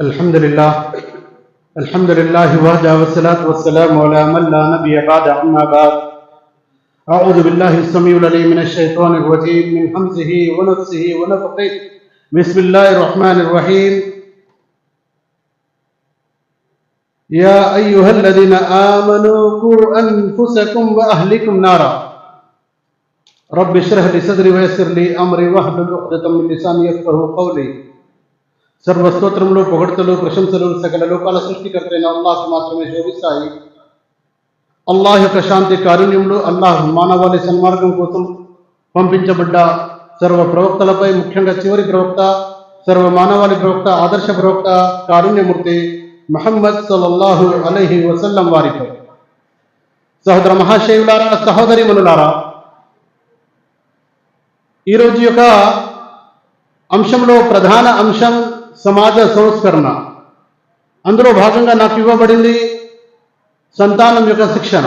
الحمد لله الحمد لله وحده والصلاة والسلام على من لا نبي بعد أما بعد أعوذ بالله السميع العليم من الشيطان الرجيم من همزه ونفسه ونفقه بسم الله الرحمن الرحيم يا أيها الذين آمنوا قوا أنفسكم وأهلكم نارا رب اشرح لي صدري ويسر لي أمري واحلل عقدة من لساني يفقهوا قولي సర్వస్తోత్రములు పొగడ్తలు ప్రశంసలు సకల లోకాల సృష్టికర్తైన అల్లాహ్ మాత్రమే శోభిస్తాయి. అల్లాహ్ యొక్క శాంతి కారుణ్యములు అల్లాహ్ మానవాళి సన్మార్గం కోసం పంపించబడ్డ సర్వ ప్రవక్తలపై ముఖ్యంగా చివరి ప్రవక్త సర్వ మానవాళి ప్రవక్త ఆదర్శ ప్రవక్త కారుణ్యమూర్తి మహమ్మద్ సల్లల్లాహు అలహి వసల్లం వారిపై. సహోదర మహాశైవులారా సహోదరి మనులారా ఈరోజు యొక్క అంశంలో ప్రధాన అంశం సమాజ సంస్కరణ. అందులో భాగంగా నాకు ఇవ్వబడింది సంతానం యొక్క శిక్షణ.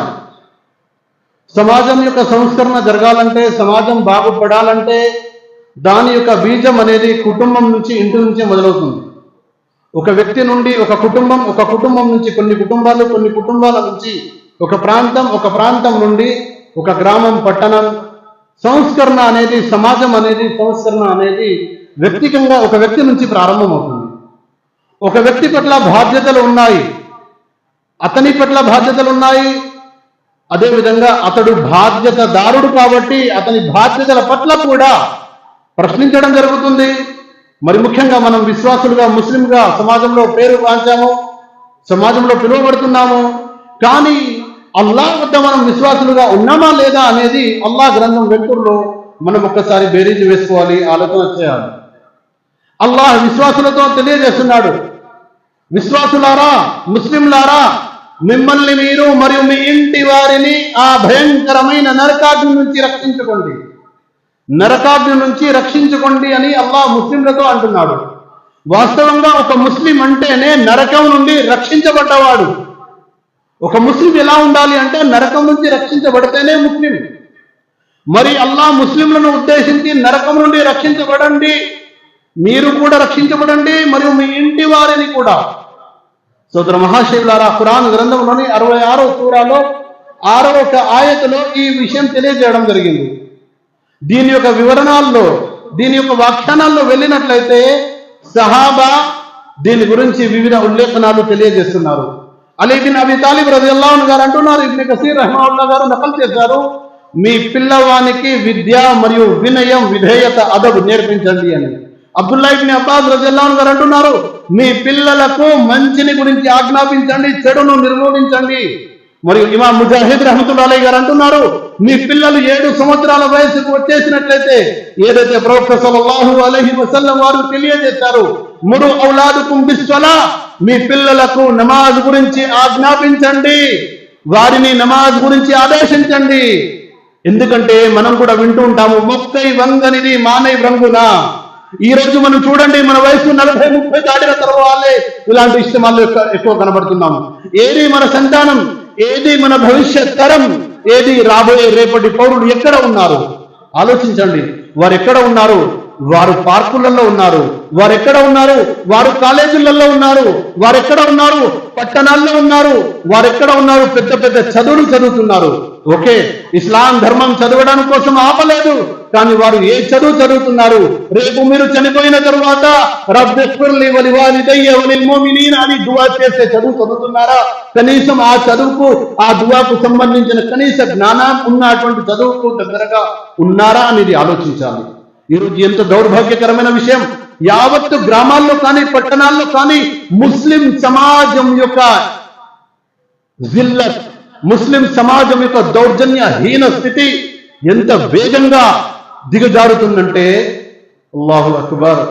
సమాజం యొక్క సంస్కరణ జరగాలంటే సమాజం బాగుపడాలంటే దాని యొక్క బీజం అనేది కుటుంబం నుంచి ఇంటి నుంచి మొదలవుతుంది. ఒక వ్యక్తి నుండి ఒక కుటుంబం ఒక కుటుంబం నుంచి కొన్ని కుటుంబాలు కొన్ని కుటుంబాల నుంచి ఒక ప్రాంతం ఒక ప్రాంతం నుండి ఒక గ్రామం పట్టణం. సంస్కరణ అనేది సమాజం అనేది సంస్కరణ అనేది వ్యక్తికంగా ఒక వ్యక్తి నుంచి ప్రారంభమవుతుంది. ఒక వ్యక్తి పట్ల బాధ్యతలు ఉన్నాయి. అతని పట్ల బాధ్యతలు ఉన్నాయి. అదేవిధంగా అతడు బాధ్యతదారుడు కాబట్టి అతని బాధ్యతల పట్ల కూడా ప్రశ్నించడం జరుగుతుంది. మరి ముఖ్యంగా మనం విశ్వాసులుగా ముస్లింగా సమాజంలో పేరు కాంచాము సమాజంలో పిలువబడుతున్నాము. కానీ అల్లాహ్ వద్ద మనం విశ్వాసులుగా ఉన్నామా లేదా అనేది అల్లాహ్ గ్రంథం వెంటూరులో మనం ఒక్కసారి బేరీజు వేసుకోవాలి ఆలోచన చేయాలి. అల్లాహ్ విశ్వాసులతో తెలియజేస్తున్నాడు. విశ్వాసులారా ముస్లింలారా మిమ్మల్ని మీరు మరియు మీ ఇంటి వారిని ఆ భయంకరమైన నరకాగ్ని నుంచి రక్షించుకోండి. నరకాగ్ని నుంచి రక్షించుకోండి అని అల్లాహ్ ముస్లింలతో అంటున్నాడు. వాస్తవంగా ఒక ముస్లిం అంటేనే నరకం నుండి రక్షించబడ్డవాడు. ఒక ముస్లిం ఎలా ఉండాలి అంటే నరకం నుంచి రక్షించబడితేనే ముస్లిం. మరి అల్లా ముస్లింలను ఉద్దేశించి నరకం నుండి రక్షించబడండి మీరు కూడా రక్షించబడండి మరియు మీ ఇంటి వారిని కూడా. సోదర మహాశివులారా ఖురాన్ గ్రంథంలోని అరవై ఆరో సూరాలో ఆరో ఒక ఆయతలో ఈ విషయం తెలియజేయడం జరిగింది. దీని యొక్క వివరణాల్లో దీని యొక్క వ్యాఖ్యానాల్లో వెళ్ళినట్లయితే సహాబా దీని గురించి వివిధ ఉల్లేఖనాలు తెలియజేస్తున్నారు. అలీబిన్ అబి తాలిబ్ రజిల్లాహన్ గారు అంటున్నారు ఇబ్ని కసీర్ రహమాల్లా గారు నకలు చేశారు మీ పిల్లవానికి విద్య మరియు వినయం విధేయత అదబు నేర్పించండి అని. అబ్దుల్లాయిబ్ని అబ్బాస్ రజిల్లాహన్ గారు అంటున్నారు మీ పిల్లలకు మంచిని గురించి ఆజ్ఞాపించండి చెడును నిర్మూలించండి మరియు ఇమా ముజాహిద్ రహమతుల్లాహి గారు అంటున్నారు మీ పిల్లలు ఏడు సంవత్సరాల వయసుకు వచ్చేసినట్లయితే ఏదైతే ప్రవక్త సల్లల్లాహు అలైహి వసల్లం వారు తెలియజేశారు మురు ఔలాదుకుం బిస్వలా మీ పిల్లలకు నమాజ్ గురించి ఆజ్ఞాపించండి వారిని నమాజ్ గురించి ఆదేశించండి. ఎందుకంటే మనం కూడా వింటూ ఉంటాము మొక్కై వంగనిది మానై రంగునా. ఈ రోజు మనం చూడండి మన వయసు నలభై ముప్పై దాటిన తర్వాతే ఇలాంటి ఇష్టమాలు ఎక్కువ- ఎక్కువ కనబడుతున్నాము. ఏది మన సంతానం ఏది మన భవిష్యత్ తరం ఏది రాబోయే రేపటి పౌరులు ఎక్కడ ఉన్నారు? ఆలోచించండి. వారు ఎక్కడ ఉన్నారు? వారు పార్కులలో ఉన్నారు. వారు ఎక్కడ ఉన్నారు? వారు కాలేజీలలో ఉన్నారు. వారు ఎక్కడ ఉన్నారు? పట్టణాల్లో ఉన్నారు. వారు ఎక్కడ ఉన్నారు? పెద్ద పెద్ద చదువులు చదువుతున్నారు. ఓకే ఇస్లాం ధర్మం చదవడం కోసం ఆపలేదు కానీ వారు ఏ చదువు చదువుతున్నారు? రేపు మీరు చనిపోయిన తరువాత అని దువా చేసే చదువు చదువుతున్నారా? కనీసం ఆ చదువుకు ఆ దువాకు సంబంధించిన కనీస జ్ఞానం ఉన్నటువంటి చదువుకు దగ్గరగా ఉన్నారా అనేది ఆలోచించాలి. ఈరోజు ఎంత దౌర్భాగ్యకరమైన విషయం. యావత్తు గ్రామాల్లో కానీ పట్టణాల్లో కానీ ముస్లిం సమాజం యొక్క జిల్లత్ ముస్లిం సమాజం యొక్క దౌర్జన్య హీన స్థితి ఎంత వేగంగా దిగజారుతుందంటే అల్లాహు అక్బర్.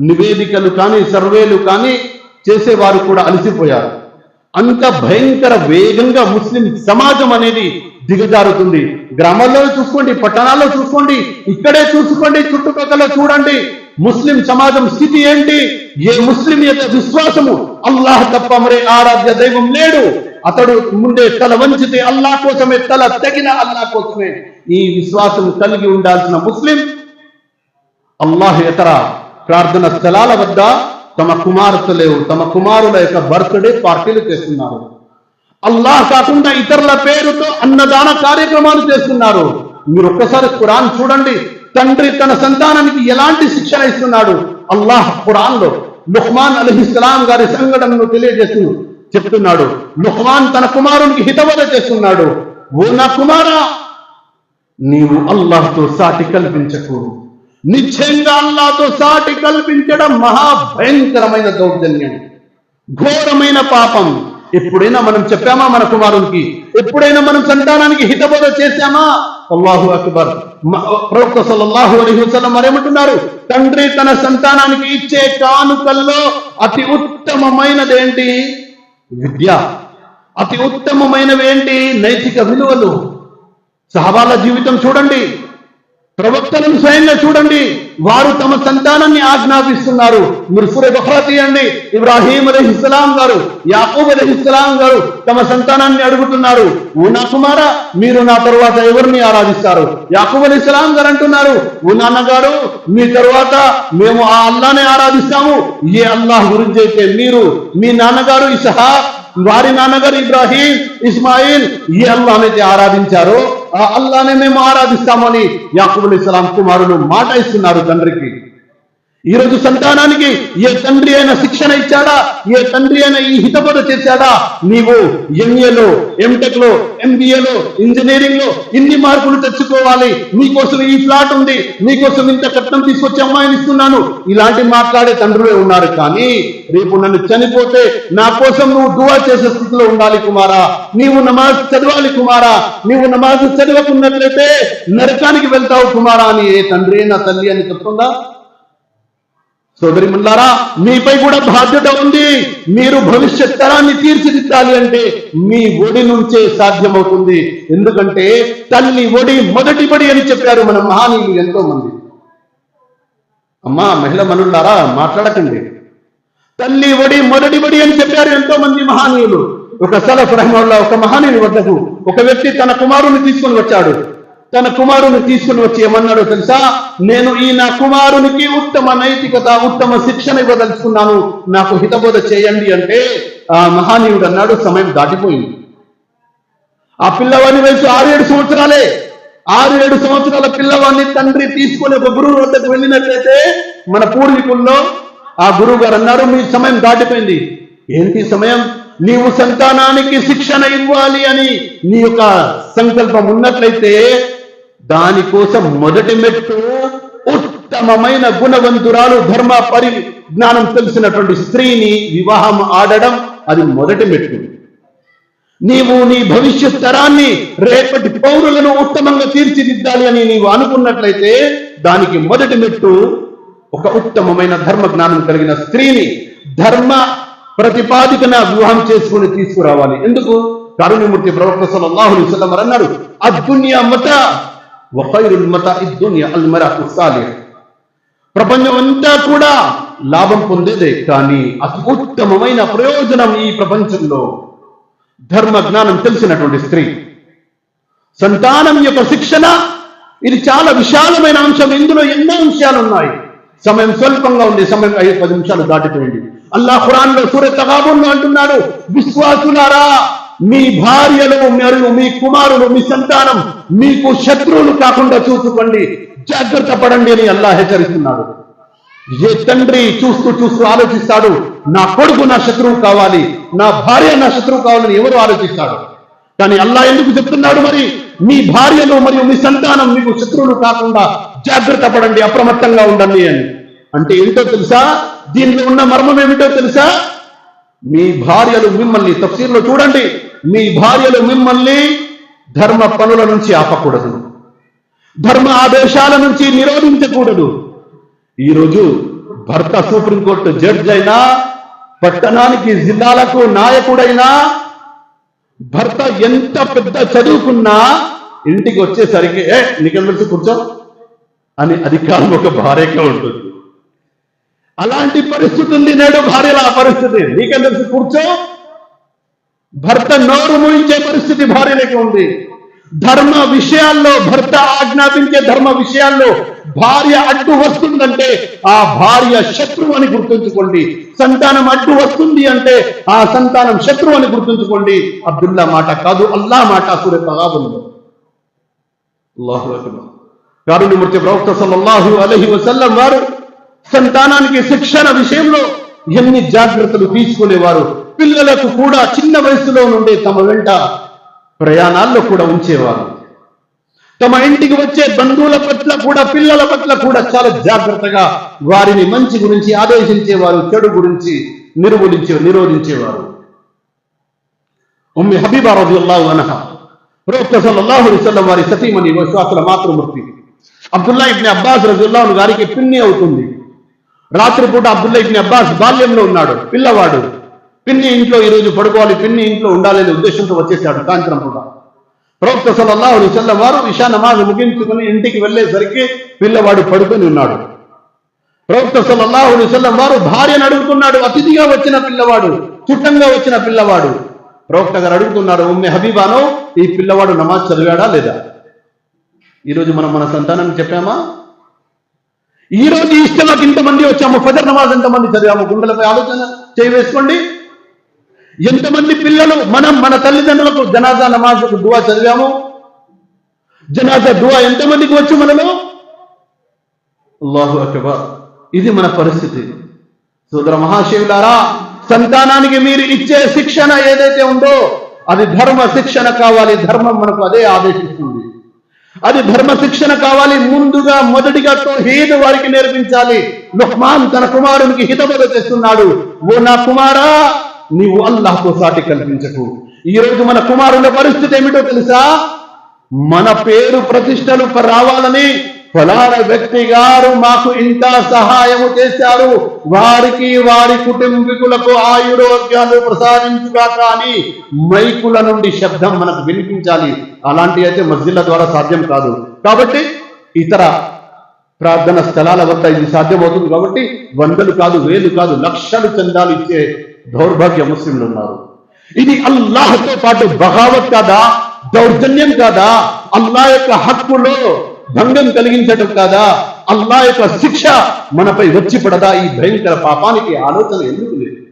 నివేదికలు కానీ సర్వేలు కానీ చేసేవారు కూడా అలసిపోయారు. అంత భయంకర వేగంగా ముస్లిం సమాజం అనేది దిగజారుతుంది. గ్రామాల్లో చూసుకోండి పట్టణాల్లో చూసుకోండి ఇక్కడే చూసుకోండి చుట్టుపక్కల చూడండి. ముస్లిం సమాజం స్థితి ఏంటి? ఏ ముస్లిం యొక్క విశ్వాసము? అల్లాహ్ తప్ప మరే ఆరాధ్య దైవం లేడు. అతడు ముందే తల వంచితే అల్లాహ్ కోసమే తల తగిన అల్లా కోసమే ఈ విశ్వాసం కలిగి ఉండాల్సిన ముస్లిం. అల్లాహ్ ఇతర ప్రార్థన స్థలాల వద్ద తమ కుమార్తెలు తమ కుమారుల యొక్క బర్త్డే పార్టీలు చేస్తున్నారు. అల్లాహ్ కాకుండా ఇతరుల పేరుతో అన్నదాన కార్యక్రమాలు చేస్తున్నారు. మీరు ఒక్కసారి ఖురాన్ చూడండి. తండ్రి తన సంతానానికి ఎలాంటి శిక్షణ ఇస్తున్నాడు? అల్లాహ్ ఖురాన్లో లుహ్మాన్ అలీహిస్లాం గారి సంఘటనను తెలియజేస్తున్నారు చెప్తున్నాడు. లుహ్వాన్ తన కుమారునికి హితబోధ చేస్తున్నాడు. ఓ నా కుమారా నీవు అల్లాహ్తో సాటి కల్పించకు. నిశ్చయంగా అల్లాహ్తో సాటి కల్పించడం మహా భయంకరమైన దౌర్జన్యం. ఘోరమైన పాపం. ఎప్పుడైనా మనం చెప్పామా మన కుమారునికి? ఎప్పుడైనా మనం సంతానానికి హితబోధ చేశామా? అల్లాహు అక్బర్. ప్రవక్త సల్లల్లాహు అలైహి వసల్లం మరేమంటున్నారు? తండ్రి తన సంతానానికి ఇచ్చే కానుకల్లో అతి ఉత్తమమైనదేంటి? విద్య అతి ఉత్తమమైనవి ఏంటి? నైతిక విలువలు. సహబాల జీవితం చూడండి. ప్రవక్తలను స్వయంగా చూడండి. వారు తమ సంతానాన్ని ఆజ్ఞాపిస్తున్నారు. మీరు సూర్య బహ్రా తీయండి ఇబ్రాహీం అలహిస్లాం గారు యాకూబ్ అలహిస్లాం గారు తమ సంతానాన్ని అడుగుతున్నారు. ఓ నా కుమారా మీరు నా తరువాత ఎవరిని ఆరాధిస్తారు? యాకూబ్ అలహిస్లాం గారు అంటున్నారు ఓ నాన్నగారు మీ తరువాత మేము ఆ అల్లానే ఆరాధిస్తాము. ఏ అల్లాహ్ గురించి అయితే మీరు మీ నాన్నగారు ఇసహా వారి నాన్నగారు ఇబ్రాహీం ఇస్మాయిల్ ఏ అల్లానైతే ఆరాధించారో ఆ అల్లానే మేము ఆరాధిస్తామని యాకూబ్ ఇస్లాం కుమారులు మాట ఇస్తున్నారు తండ్రికి. ఈ రోజు సంతానానికి ఏ తండ్రి అయినా శిక్షణ ఇచ్చాడా? ఏ తండ్రి అయినా ఈ హితబోధ చేశాడా? నీవు ఎంఏలో ఎంటెక్లో ఎంబీఏలో ఇంజనీరింగ్లో ఇన్ని మార్కులు తెచ్చుకోవాలి. నీకోసం ఈ ఫ్లాట్ ఉంది. నీకోసం ఇంత కట్నం తీసుకొచ్చి అమ్మాయిని ఇస్తున్నాను. ఇలాంటి మాట్లాడే తండ్రులే ఉన్నారు కానీ రేపు నన్ను చనిపోతే నా కోసం నువ్వు దువా చేసే స్థితిలో ఉండాలి కుమారా. నీవు నమాజ్ చదవాలి కుమారా. నీవు నమాజ్ చదవకున్నట్లయితే నరకానికి వెళ్తావు కుమారా అని ఏ తండ్రి నా తల్లి అని చెప్తుందా? సోదరి ముల్లారా మీపై కూడా బాధ్యత ఉంది. మీరు భవిష్యత్ తరాన్ని తీర్చిదిద్దాలి అంటే మీ ఒడి నుంచే సాధ్యమవుతుంది. ఎందుకంటే తల్లి ఒడి మొదటి బడి అని చెప్పారు మన మహానీయులు ఎంతో మంది అమ్మా మహిళ మనులారా మాట్లాడకండి. తల్లి ఒడి మొదటి బడి అని చెప్పారు ఎంతో మంది మహానీయులు. ఒక సలఫ్ రహమల్లా ఒక మహానీయుని వద్దకు ఒక వ్యక్తి తన కుమారుని తీసుకొని వచ్చాడు. తన కుమారుని తీసుకుని వచ్చి ఏమన్నాడో తెలుసా? నేను ఈ నా కుమారునికి ఉత్తమ నైతికత ఉత్తమ శిక్షణ ఇవ్వదలుచుకున్నాను. నాకు హితబోధ చేయండి అంటే ఆ మహానీయుడు అన్నాడు సమయం దాటిపోయింది. ఆ పిల్లవాని వయసు ఆరు ఏడు సంవత్సరాలే. ఆరు ఏడు సంవత్సరాల పిల్లవాడిని తండ్రి తీసుకొని ఒక గురువు వద్దకు వెళ్ళినట్లయితే మన పూర్వీకుల్లో ఆ గురువు గారు అన్నారు మీ సమయం దాటిపోయింది. ఏంటి సమయం? నీవు సంతానానికి శిక్షణ ఇవ్వాలి అని నీ యొక్క సంకల్పం ఉన్నట్లయితే దానికోసం మొదటి మెట్టు ఉత్తమమైన గుణవంతురాలు ధర్మ పరి జ్ఞానం తెలిసినటువంటి స్త్రీని వివాహం ఆడడం అది మొదటి మెట్టు. నీవు నీ భవిష్యత్ తరాన్ని రేపటి పౌరులను ఉత్తమంగా తీర్చిదిద్దాలి అని నీవు అనుకున్నట్లయితే దానికి మొదటి మెట్టు ఒక ఉత్తమమైన ధర్మ జ్ఞానం కలిగిన స్త్రీని ధర్మ ప్రతిపాదికన వివాహం చేసుకుని తీసుకురావాలి. ఎందుకు? కరుణమూర్తి ప్రవక్త సల్లల్లాహు అలైహి అన్నారు అద్దున్యా మత మత ప్రపంచం అంతా కూడా లాభం పొందేదే కానీ అతి ఉత్తమమైన ప్రయోజనం ఈ ప్రపంచంలో. ధర్మ జ్ఞానం తెలిసినటువంటి స్త్రీ. సంతానం యొక్క శిక్షణ ఇది చాలా విశాలమైన అంశం ఇందులో ఎన్నో అంశాలు ఉన్నాయి. సమయం స్వల్పంగా ఉంది సమయం ఐదు పది నిమిషాలు దాటిపోయింది అల్లాహ్ ఖురాన్లో సూర్య తగాబుల్లో అంటున్నాడు విశ్వాసులారా! మీ భార్యలు మరియు మీ కుమారులు మీ సంతానం మీకు శత్రువులు కాకుండా చూసుకోండి. జాగ్రత్త పడండి అని అల్లా హెచ్చరిస్తున్నాడు. ఏ తండ్రి చూస్తూ చూస్తూ ఆలోచిస్తాడు నా కొడుకు నా శత్రువు కావాలి నా భార్య నా శత్రువు కావాలని ఎవరు ఆలోచిస్తాడు కానీ అల్లా ఎందుకు చెప్తున్నాడు మరి? మీ భార్యలు మరియు మీ సంతానం మీకు శత్రువులు కాకుండా జాగ్రత్త పడండి అప్రమత్తంగా ఉండండి అని. అంటే ఏంటో తెలుసా? దీనిలో ఉన్న మర్మం ఏమిటో తెలుసా? మీ భార్యలు మిమ్మల్ని తఫ్సీర్లో చూడండి. మీ భార్యలు మిమ్మల్ని ధర్మ పనుల నుంచి ఆపకూడదు. ధర్మ ఆదేశాల నుంచి నిరోధించకూడదు. ఈరోజు భర్త సుప్రీంకోర్టు జడ్జ్ అయినా పట్టణానికి జిల్లాలకు నాయకుడైనా భర్త ఎంత పెద్ద చదువుకున్నా ఇంటికి వచ్చేసరికి ఏ నీకెళ్ళి కూర్చో అని అధికారం ఒక భార్యకే ఉంటుంది. అలాంటి పరిస్థితి ఉంది నేడు భార్యల ఆ పరిస్థితి. నీకెళ్ళి కూర్చో భర్త నోరు ముయించే పరిస్థితి భార్యలకి ఉంది. ధర్మ విషయాల్లో భర్త ఆజ్ఞాపించే ధర్మ విషయాల్లో భార్య అడ్డు వస్తుందంటే ఆ భార్య శత్రువు అని గుర్తుంచుకోండి. సంతానం అడ్డు వస్తుంది అంటే ఆ సంతానం శత్రువు అని గుర్తుంచుకోండి. అబ్దుల్లా మాట కాదు అల్లా మాట సూర్య తగాబుల్లో కారుణ్యమూర్తి ప్రవక్త సల్లల్లాహు అలహి వసల్లం వారు సంతానానికి శిక్షణ విషయంలో ఎన్ని జాగ్రత్తలు తీసుకునేవారు పిల్లలకు కూడా చిన్న వయసులో నుండే తమ వెంట ప్రయాణాల్లో కూడా ఉంచేవారు. తమ ఇంటికి వచ్చే బంధువుల పట్ల కూడా పిల్లల పట్ల కూడా చాలా జాగ్రత్తగా వారిని మంచి గురించి ఆదేశించేవారు చెడు గురించి నిర్మూలించే నిరోధించేవారు. ఉమ్మి హబీబా రజుల్లాహు అనహా ప్రవక్త సల్లల్లాహు అలైహి వారి సతీమణి విశ్వాసుల మాతృమూర్తి. అబ్దుల్లా ఇబ్ని అబ్బాస్ రజుల్లాహు గారికి పిన్ని అవుతుంది. రాత్రిపూట అబ్దుల్లా ఇబ్ని అబ్బాస్ బాల్యంలో ఉన్నాడు పిల్లవాడు. పిన్ని ఇంట్లో ఈరోజు పడుకోవాలి పిన్ని ఇంట్లో ఉండాలనే ఉద్దేశంతో వచ్చేసాడు సాయంత్రం పూట. ప్రవక్త సల్లల్లాహు అలైహి వసల్లం వారు ఇషా నమాజ్ ముగించుకుని ఇంటికి వెళ్ళేసరికి పిల్లవాడు పడుకొని ఉన్నాడు. ప్రవక్త సల్లల్లాహు అలైహి వారు భార్యను అడుగుతున్నాడు అతిథిగా వచ్చిన పిల్లవాడు చుట్టంగా వచ్చిన పిల్లవాడు. ప్రవక్త గారు అడుగుతున్నారు ఉమ్మె హబీబానో ఈ పిల్లవాడు నమాజ్ చదివాడా లేదా? ఈరోజు మనం మన సంతానాన్ని చెప్పామా? ఈ రోజు ఇష్టంలోకి ఇంతమంది వచ్చాము ఫజర్ నమాజ్ ఎంతమంది చదివాము? గుండెలపై ఆలోచన చేయవేసుకోండి ఎంతమంది పిల్లలు మనం మన తల్లిదండ్రులకు జనాజా నమాజ్కు దువా చదివాము? జనాజా దువా ఎంతమందికి వచ్చు మనలో? అల్లాహు అక్బర్. ఇది మన పరిస్థితి. సోదర మహాశివులారా సంతానానికి మీరు ఇచ్చే శిక్షణ ఏదైతే ఉందో అది ధర్మ శిక్షణ కావాలి. ధర్మం మనకు అదే ఆదేశిస్తుంది. అది ధర్మ శిక్షణ కావాలి. ముందుగా మొదటిగా తోహీద్ వారికి నేర్పించాలి. లుహ్మాన్ తన కుమారునికి హితబోధ చేస్తున్నాడు. ఓ నా కుమారా నీవు అల్లాహ్తో సాటి కల్పించకు. ఈ రోజు మన కుమారుల పరిస్థితి ఏమిటో తెలుసా? మన పేరు ప్రతిష్టలు రావాలని ఫలానా వ్యక్తి గారు మాకు ఇంత సహాయము చేశారు. వారికి వారి కుటుంబీకులకు ఆయురోగ్యాలు ప్రసాదించుగా కానీ మైకుల నుండి శబ్దం మనకు వినిపించాలి. అలాంటి అయితే మస్జిద్ల ద్వారా సాధ్యం కాదు. కాబట్టి ఇతర ప్రార్థన స్థలాల వద్ద ఇది సాధ్యమవుతుంది కాబట్టి వందలు కాదు వేలు కాదు లక్షలు చందాలు ఇచ్చే దౌర్భాగ్య ముస్లింలు ఉన్నారు ఇది అల్లాహ్తో పాటు బగావత్ కాదా? దౌర్జన్యం కాదా? అల్లా యొక్క హక్కులో భంగం కలిగించడం కాదా? అల్లా యొక్క శిక్ష మనపై వచ్చి పడదా? ఈ భయంకర పాపానికి ఆలోచన ఎందుకు లేదు?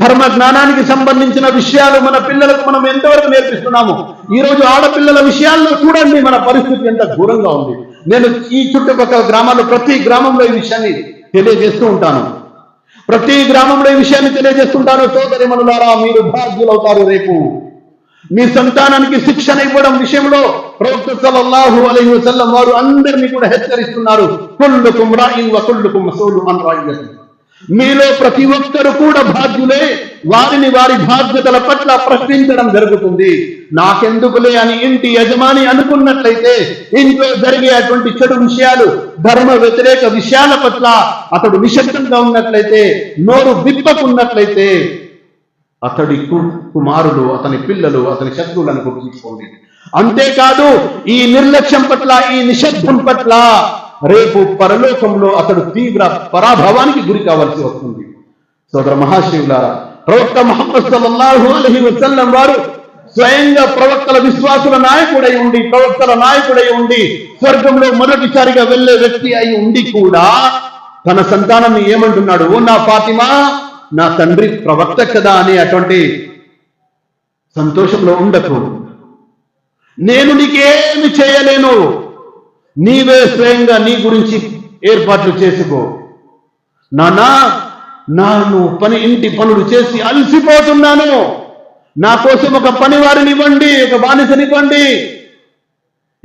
ధర్మ జ్ఞానానికి సంబంధించిన విషయాలు మన పిల్లలకు మనం ఎంతవరకు నేర్పిస్తున్నాము? ఈ రోజు ఆడపిల్లల విషయాల్లో చూడండి మన పరిస్థితి ఎంత ఘోరంగా ఉంది. నేను ఈ చుట్టుపక్కల గ్రామాల్లో ప్రతి గ్రామంలో ఈ విషయాన్ని తెలియజేస్తూ ఉంటాను. ప్రతి గ్రామంలో ఈ విషయాన్ని తెలియజేస్తుంటాను సోదరి మనులారా మీరు భాగ్యులవుతారు రేపు. మీ సంతానానికి శిక్షణ ఇవ్వడం విషయంలో ప్రవక్త సల్లల్లాహు అలైహి వసల్లం వారు అందరినీ కూడా హెచ్చరిస్తున్నారు. కుల్లుకుం రాయిన్ వ కుల్లుకుం మసూలు అన్ రాయియతి మీలో ప్రతి ఒక్కరు కూడా బాధ్యులే వారిని వారి బాధ్యతల పట్ల ప్రశ్నించడం జరుగుతుంది. నాకెందుకులే అని ఇంటి యజమాని అనుకున్నట్లయితే ఇంట్లో జరిగేటువంటి చెడు విషయాలు ధర్మ వ్యతిరేక విషయాల పట్ల అతడు నిశ్శబ్దంగా ఉన్నట్లయితే నోరు విప్పకున్నట్లయితే అతడి కు- కుమారులు అతని పిల్లలు అతని శత్రువులను గుర్తుంచుకోండి. అంతేకాదు ఈ నిర్లక్ష్యం పట్ల ఈ నిశ్శబ్దం పట్ల రేపు పరలోకంలో అతడు తీవ్ర పరాభవానికి గురి కావాల్సి వస్తుంది. సోదర మహాశివులారా ప్రవక్త మహమ్మద్ సల్లల్లాహు వసల్లం వారు స్వయంగా ప్రవక్తల విశ్వాసుల నాయకుడై ఉండి ప్రవక్తల నాయకుడై ఉండి స్వర్గంలో మొదటిసారిగా వెళ్ళే వ్యక్తి అయి ఉండి కూడా తన సంతానాన్ని ఏమంటున్నాడు? ఓ నా ఫాతిమా నా తండ్రి ప్రవక్త కదా అనే అటువంటి సంతోషంలో ఉండకు. నేను నీకేమి చేయలేను నీవే స్వయంగా నీ గురించి ఏర్పాట్లు చేసుకో. నానా నాను పని ఇంటి పనులు చేసి అలసిపోతున్నాను. నా కోసం ఒక పనివారిని ఇవ్వండి ఒక బానిసనివ్వండి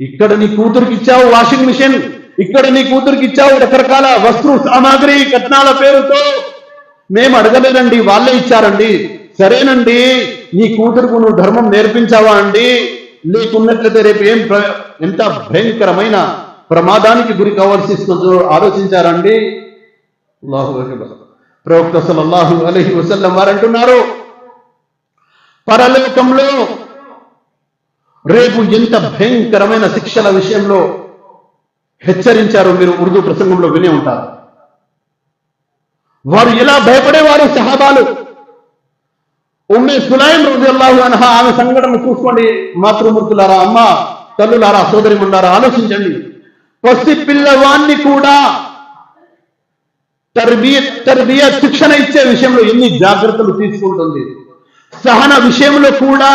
ఇక్కడ నీ కూతురికి ఇచ్చావు వాషింగ్ మిషన్ ఇక్కడ నీ కూతురికి ఇచ్చావు రకరకాల వస్తు సామాగ్రి కట్నాల పేరుతో. మేము అడగలేదండి వాళ్ళే ఇచ్చారండి. సరేనండి నీ కూతురుకు నువ్వు ధర్మం నేర్పించావా అండి? లేకున్నట్లయితే రేపు ఏం ఎంత భయంకరమైన ప్రమాదానికి గురి కావాల్సి ఆలోచించారండి. అల్లాహు ప్రవక్త సల్లల్లాహు వసల్లం వారు అంటున్నారు పరలోకంలో రేపు ఎంత భయంకరమైన శిక్షల విషయంలో హెచ్చరించారో మీరు ఉర్దూ ప్రసంగంలో వినే ఉంటారు. వారు ఎలా భయపడేవారు సహాబాలు? ఉమ్మే సులైం రుజల్లాహు అనహ ఆమె సంఘటన చూసుకోండి. మాతృమూర్తులారా అమ్మ తల్లులారా సోదరిములారా ఆలోచించండి. పసి పిల్లవాన్ని కూడా తర్బియత్ శిక్షణ ఇచ్చే విషయంలో ఎన్ని జాగ్రత్తలు తీసుకుంటుంది. సహన విషయంలో కూడా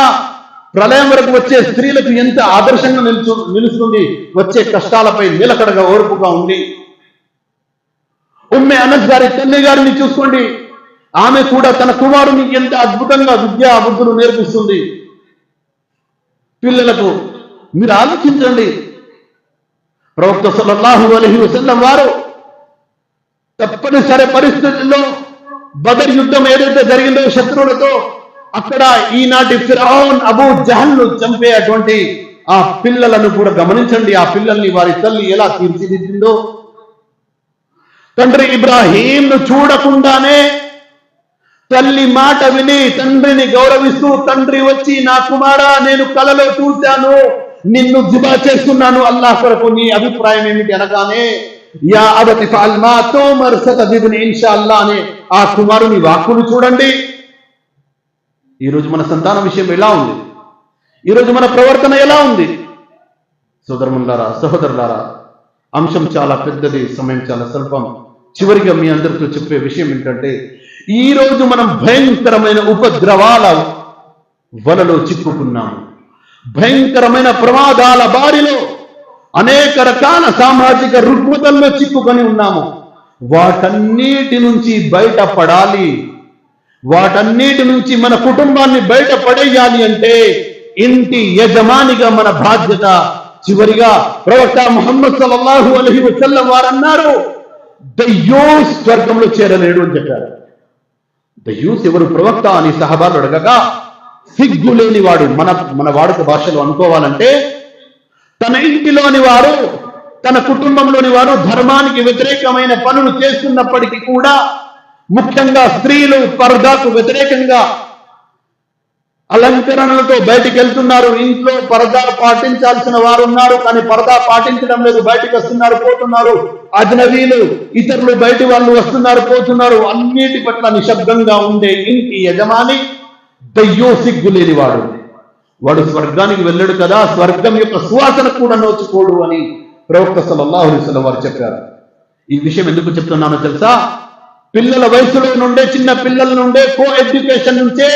ప్రళయం వరకు వచ్చే స్త్రీలకు ఎంత ఆదర్శంగా నిలుచు నిలుస్తుంది. వచ్చే కష్టాలపై నిలకడగా ఓర్పుగా ఉంది ఉమ్మె అనస్ గారి తల్లి గారిని చూసుకోండి. ఆమె కూడా తన కుమారునికి ఎంత అద్భుతంగా విద్యా బుద్ధులు నేర్పిస్తుంది. పిల్లలకు మీరు ఆలోచించండి. ప్రవక్త సల్లల్లాహు అలహి వసల్లం వారు తప్పనిసరి పరిస్థితుల్లో బదర్ యుద్ధం ఏదైతే జరిగిందో శత్రువులతో అక్కడ ఈనాటి ఫిరాన్ అబూ జహల్ను చంపే అటువంటి ఆ పిల్లలను కూడా గమనించండి. ఆ పిల్లల్ని వారి తల్లి ఎలా తీర్చిదిద్దిందో. తండ్రి ఇబ్రాహీంను చూడకుండానే తల్లి మాట విని తండ్రిని గౌరవిస్తూ తండ్రి వచ్చి నా కుమారా నేను కలలో చూశాను. నిన్ను జిబా చేస్తున్నాను. అల్లాహ్ కొరకు నీ అభిప్రాయం ఏమిటి అనగానే యా అబతి ఫాల్మా మరుసత సతదిబుని ఇన్షా అల్లా అనే ఆ కుమారుని వాక్కును చూడండి. ఈరోజు మన సంతాన విషయం ఎలా ఉంది? ఈరోజు మన ప్రవర్తన ఎలా ఉంది? సోదరులారా సహోదరులారా అంశం చాలా పెద్దది సమయం చాలా స్వల్పం. చివరిగా మీ అందరితో చెప్పే విషయం ఏంటంటే ఈ రోజు మనం భయంకరమైన ఉపద్రవాల వలలో చిక్కుకున్నాము. భయంకరమైన ప్రమాదాల బారిలో అనేక రకాల సామాజిక రుగ్మతల్లో చిక్కుకొని ఉన్నాము. వాటన్నిటి నుంచి బయటపడాలి. వాటన్నిటి నుంచి మన కుటుంబాన్ని బయటపడేయాలి అంటే ఇంటి యజమానిగా మన బాధ్యత చివరిగా ప్రవక్త ముహమ్మద్ సల్లాహు అలహి వసల్లం వారన్నారు దయ్యో స్వర్గంలో చేరలేడు అని చెప్పారు. దయ్యూస్ ఎవరు ప్రవక్త అని సహబాలు అడగగా సిగ్గు లేని వాడు మన మన వాడుక భాషలో అనుకోవాలంటే తన ఇంటిలోని వారు తన కుటుంబంలోని వారు ధర్మానికి వ్యతిరేకమైన పనులు చేస్తున్నప్పటికీ కూడా ముఖ్యంగా స్త్రీలు పర్దాకు వ్యతిరేకంగా అలంకరణలతో బయటికి వెళ్తున్నారు. ఇంట్లో పరదా పాటించాల్సిన వారు ఉన్నారు కానీ పరదా పాటించడం లేదు. బయటికి వస్తున్నారు పోతున్నారు. అజనవీలు ఇతరులు బయటి వాళ్ళు వస్తున్నారు పోతున్నారు. అన్నిటి పట్ల నిశ్శబ్దంగా ఉండే ఇంటి యజమాని దయ్యో సిగ్గు లేనివాడు వాడు. స్వర్గానికి వెళ్ళాడు కదా. స్వర్గం యొక్క సువాసన కూడా నోచుకోడు అని ప్రవక్త సల్లల్లాహు వారు చెప్పారు. ఈ విషయం ఎందుకు చెప్తున్నానో తెలుసా? పిల్లల వయసులో నుండే చిన్న పిల్లల నుండే కో ఎడ్యుకేషన్ నుంచే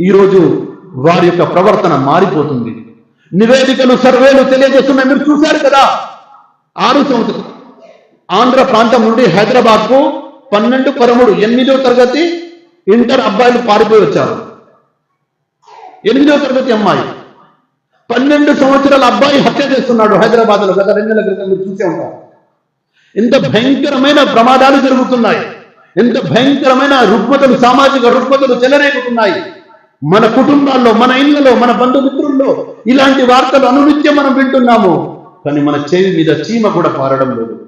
ఈరోజు వారి యొక్క ప్రవర్తన మారిపోతుంది. నివేదికలు సర్వేలు తెలియజేస్తున్నాయి. మీరు చూశారు కదా? ఆరు సంవత్సరం ఆంధ్ర ప్రాంతం నుండి హైదరాబాద్కు పన్నెండు పదమూడు ఎనిమిదో తరగతి ఇంటర్ అబ్బాయిలు పారిపోయి వచ్చారు. ఎనిమిదో తరగతి అమ్మాయి. పన్నెండు సంవత్సరాల అబ్బాయి హత్య చేస్తున్నాడు హైదరాబాద్లో గత రెండు నెలల క్రితం మీరు చూసే ఉంటారు. ఎంత భయంకరమైన ప్రమాదాలు జరుగుతున్నాయి. ఎంత భయంకరమైన రుగ్మతలు సామాజిక రుగ్మతలు చెలరేగుతున్నాయి. మన కుటుంబాల్లో మన ఇళ్ళలో మన బంధుమిత్రుల్లో ఇలాంటి వార్తలు అనునిత్యం మనం వింటున్నాము. కానీ మన చెవి మీద చీమ కూడా పారడం లేదు.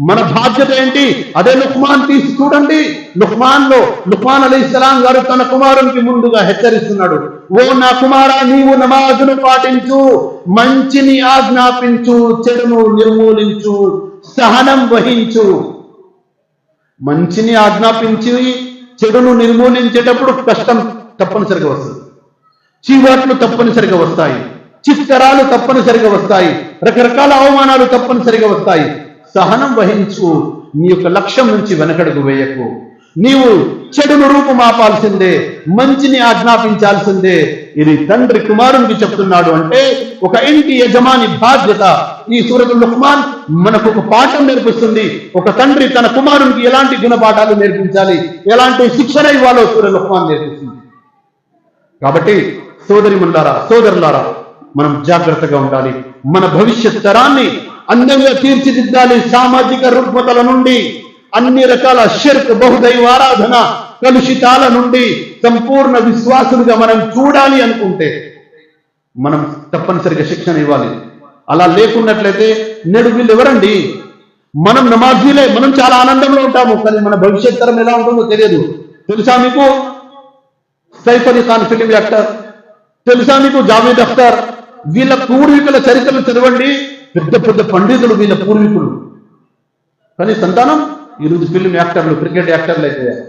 మన బాధ్యత ఏంటి? అదే లుక్మాన్ తీసి చూడండి. లుక్మాన్లో లుక్మాన్ అలీ ఇస్లాం గారు తన కుమారునికి ముందుగా హెచ్చరిస్తున్నాడు. ఓ నా కుమారా నీవు నమాజును పాటించు మంచిని ఆజ్ఞాపించు చెడును నిర్మూలించు సహనం వహించు. మంచిని ఆజ్ఞాపించి చెడును నిర్మూలించేటప్పుడు కష్టం తప్పనిసరిగా వస్తుంది. చీవాట్లు తప్పనిసరిగా వస్తాయి. చిత్తరాలు తప్పనిసరిగా వస్తాయి. రకరకాల అవమానాలు తప్పనిసరిగా వస్తాయి. సహనం వహించు. నీ యొక్క లక్ష్యం నుంచి వెనకడుగు వేయకు. నీవు చెడును రూపుమాపాల్సిందే మంచిని ఆజ్ఞాపించాల్సిందే. ఇది తండ్రి కుమారునికి చెప్తున్నాడు అంటే ఒక ఇంటి యజమాని బాధ్యత. ఈ సూరతు లుక్మాన్ మనకు ఒక పాఠం నేర్పిస్తుంది. ఒక తండ్రి తన కుమారునికి ఎలాంటి గుణపాఠాలు నేర్పించాలి? ఎలాంటి శిక్షణ ఇవ్వాలో సూర్య లుక్మాన్ నేర్పిస్తుంది. కాబట్టి సోదరి సోదరులారా మనం జాగ్రత్తగా ఉండాలి. మన భవిష్యత్ తరాన్ని అందంగా తీర్చిదిద్దాలి సామాజిక రుగ్మతల నుండి అన్ని రకాల షిర్క్ బహుదైవ ఆరాధన కలుషితాల నుండి సంపూర్ణ విశ్వాసులుగా మనం చూడాలి అనుకుంటే మనం తప్పనిసరిగా శిక్షణ ఇవ్వాలి. అలా లేకున్నట్లయితే నేడు వీళ్ళు ఎవరండి? మనం నమాజీలే మనం చాలా ఆనందంలో ఉంటాము కానీ మన భవిష్యత్ తరం ఎలా ఉంటుందో తెలియదు. తెలుసా మీకు? Saif Ali Khan film actor. తెలుసా మీకు జావేద్ అఖ్తర్? వీళ్ళ పూర్వీకుల చరిత్రలు చదవండి. పెద్ద పెద్ద పండితులు వీళ్ళ పూర్వీకులు. కానీ సంతానం ఈరోజు ఫిలిం యాక్టర్లు క్రికెట్ యాక్టర్లు అయిపోయారు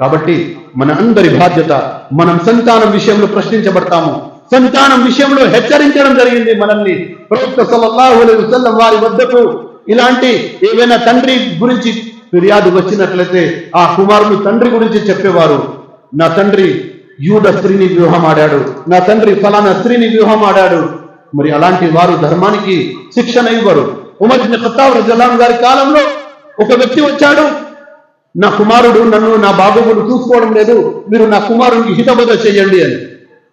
కాబట్టి మన అందరి బాధ్యత మనం సంతానం విషయంలో ప్రశ్నించబడతాము. సంతానం విషయంలో హెచ్చరించడం జరిగింది మనల్ని. ప్రవక్త సల్లల్లాహు అలైహి వసల్లం వారి వద్దకు ఇలాంటి ఏవైనా తండ్రి గురించి ఫిర్యాదు వచ్చినట్లయితే ఆ కుమారుడు తండ్రి గురించి చెప్పేవారు. నా తండ్రి యూద స్త్రీని వ్యూహం ఆడాడు నా తండ్రి ఫలానా స్త్రీని వ్యూహం ఆడాడు. మరి అలాంటి వారు ధర్మానికి శిక్షణ ఇవ్వరు. ఉమర్ ఇబ్న్ ఖత్తాబ్ గారి కాలంలో ఒక వ్యక్తి వచ్చాడు నా కుమారుడు నన్ను నా బాగోగులు చూసుకోవడం లేదు మీరు నా కుమారుడికి హితబోధ చేయండి అని.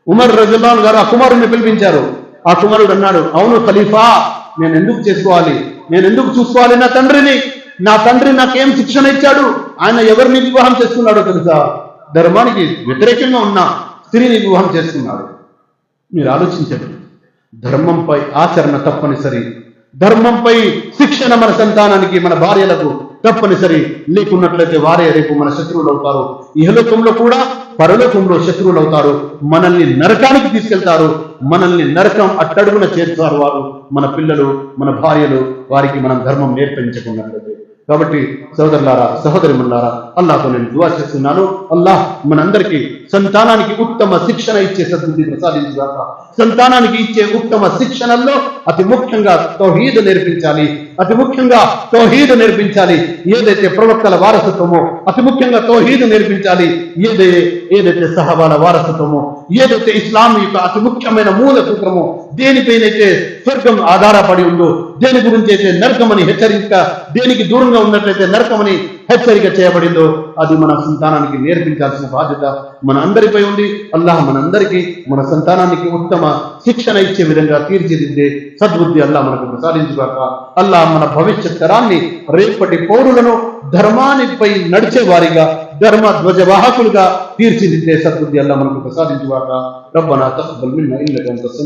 ఉమర్ రజల్లాన్ గారు ఆ కుమారుడిని పిలిపించారు. ఆ కుమారుడు అన్నాడు అవును ఖలీఫా నేను ఎందుకు చేసుకోవాలి? నేను ఎందుకు చూసుకోవాలి నా తండ్రిని? నా తండ్రి నాకేం శిక్షణ ఇచ్చాడు? ఆయన ఎవరిని వివాహం చేసుకున్నాడో తెలుసా? ధర్మానికి వ్యతిరేకంగా ఉన్న స్త్రీని వివాహం చేసుకున్నాడు మీరు ఆలోచించండి. ధర్మంపై ఆచరణ తప్పనిసరి. ధర్మంపై శిక్షణ మన సంతానానికి మన భార్యలకు తప్పనిసరి. లేకున్నట్లయితే వారే రేపు మన శత్రువులు అవుతారు. ఇహలోకంలో కూడా పరలోకంలో శత్రువులు అవుతారు. మనల్ని నరకానికి తీసుకెళ్తారు. మనల్ని నరకం అట్టడుగున చేస్తారు వారు. మన పిల్లలు మన భార్యలు వారికి మనం ధర్మం నేర్పించకున్నట్లయితే కాబట్టి సోదరులారా సహోదరిమల్లారా అల్లాతో నేను దువా చేస్తున్నాను. అల్లాహ్ మనందరికీ సంతానానికి ఉత్తమ శిక్షణ ఇచ్చే సద్బుద్ధి ప్రసాదించుగాక సంతానానికి ఇచ్చే ఉత్తమ శిక్షణల్లో అతి ముఖ్యంగా తౌహీద్ నేర్పించాలి. అతి ముఖ్యంగా తోహీదు నేర్పించాలి. ఏదైతే ప్రవక్తల వారసత్వమో అతి ముఖ్యంగా తోహీదు నేర్పించాలి. ఏదైతే ఏదైతే సహబాల వారసత్వమో ఏదైతే ఇస్లాం యొక్క అతి ముఖ్యమైన మూల సూత్రమో దేనిపైనైతే స్వర్గం ఆధారపడి ఉందో దేని గురించి అయితే నరకమని హెచ్చరిక దేనికి దూరంగా ఉన్నట్లయితే నరకమని హెచ్చరిక చేయబడిందో అది మన సంతానానికి నేర్పించాల్సిన బాధ్యత మన అందరిపై ఉంది. అల్లాహ్ మనందరికీ మన సంతానానికి ఉత్తమ శిక్షణ ఇచ్చే విధంగా తీర్చిదిద్దే సద్బుద్ధి అల్లాహ్ మనకు ప్రసాదించుగాక. అల్లాహ్ మన భవిష్యత్ తరాన్ని రేపటి పౌరులను ధర్మానిపై నడిచే వారిగా ధర్మ ధ్వజవాహకులుగా తీర్చిదిద్దే సద్బుద్ధి అల్లాహ్ మనకు ప్రసాదించుగాక. రబ్బనా తaqabbal minna innaka antas